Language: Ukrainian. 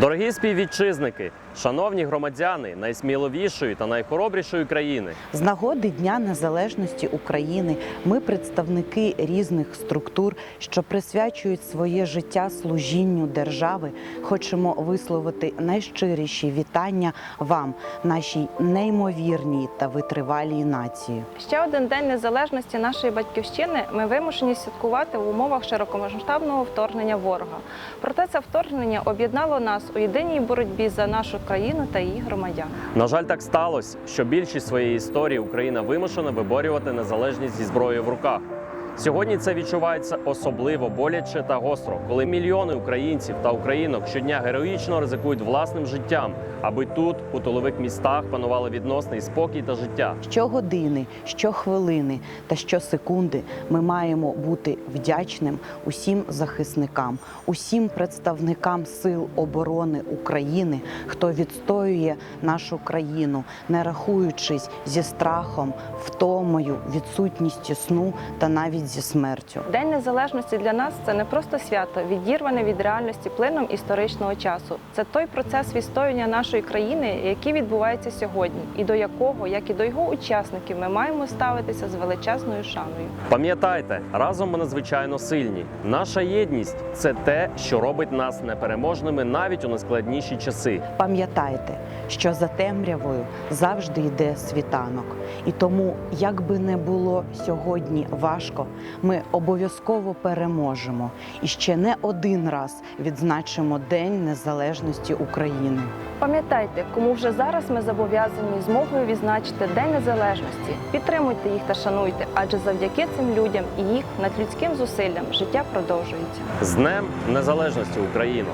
Дорогі співвітчизники, шановні громадяни найсміливішої та найхоробрішої країни. З нагоди Дня Незалежності України ми, представники різних структур, що присвячують своє життя служінню держави, хочемо висловити найщиріші вітання вам, нашій неймовірній та витривалій нації. Ще один день незалежності нашої батьківщини ми вимушені святкувати в умовах широкомасштабного вторгнення ворога. Проте це вторгнення об'єднало нас у єдиній боротьбі за нашу країну та її громадян. На жаль, так сталося, що більшість своєї історії Україна вимушена виборювати незалежність зі зброєю в руках. Сьогодні це відчувається особливо боляче та гостро, коли мільйони українців та українок щодня героїчно ризикують власним життям, аби тут, у тилових містах, панували відносний спокій та життя. Щогодини, щохвилини та щосекунди ми маємо бути вдячним усім захисникам, усім представникам сил оборони України, хто відстоює нашу країну, не рахуючись зі страхом, втомою, відсутністю сну та навіть зі смертю. День незалежності для нас це не просто свято, відірване від реальності плином історичного часу. Це той процес відстоювання нашої країни, який відбувається сьогодні, і до якого, як і до його учасників, ми маємо ставитися з величезною шаною. Пам'ятайте, разом ми надзвичайно сильні. Наша єдність це те, що робить нас непереможними навіть у найскладніші часи. Пам'ятайте, що за темрявою завжди йде світанок, і тому, як би не було сьогодні важко, ми обов'язково переможемо і ще не один раз відзначимо День Незалежності України. Пам'ятайте, кому вже зараз ми зобов'язані змогою відзначити День Незалежності. Підтримуйте їх та шануйте, адже завдяки цим людям і їх надлюдським зусиллям життя продовжується. З Днем Незалежності Україно!